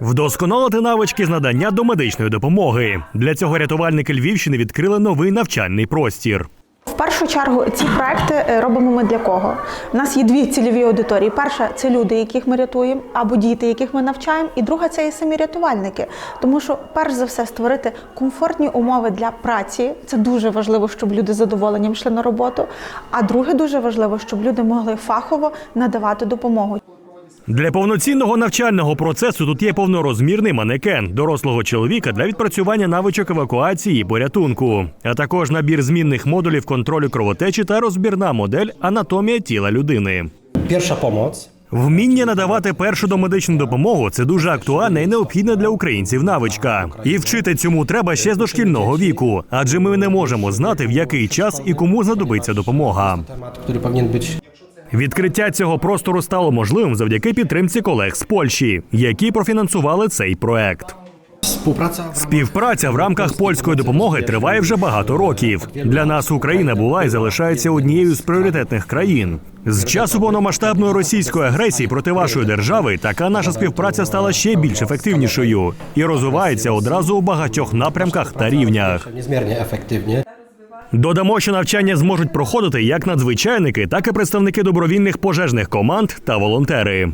Вдосконалити навички з надання домедичної допомоги. Для цього рятувальники Львівщини відкрили новий навчальний простір. В першу чергу ці проекти е, робимо ми для кого? У нас є дві цільові аудиторії. Перша це люди, яких ми рятуємо, або діти, яких ми навчаємо. І друга це є самі рятувальники. Тому що, перш за все, створити комфортні умови для праці. Це дуже важливо, щоб люди з задоволенням йшли на роботу. А друге дуже важливо, щоб люди могли фахово надавати допомогу. Для повноцінного навчального процесу тут є повнорозмірний манекен дорослого чоловіка для відпрацювання навичок евакуації і порятунку, а також набір змінних модулів контролю кровотечі та розбірна модель анатомія тіла людини. Pierwsza pomoc. Вміння надавати першу домедичну допомогу це дуже актуальна і необхідна для українців навичка. І вчити цьому треба ще з дошкільного віку, адже ми не можемо знати в який час і кому знадобиться допомога. Відкриття цього простору стало можливим завдяки підтримці колег з Польщі, які профінансували цей проект. Співпраця в рамках польської допомоги триває вже багато років. Для нас Україна була і залишається однією з пріоритетних країн. З часу повномасштабної російської агресії проти вашої держави така наша співпраця стала ще більш ефективнішою і розвивається одразу у багатьох напрямках та рівнях. Додамо, що навчання зможуть проходити як надзвичайники, так і представники добровільних пожежних команд та волонтери.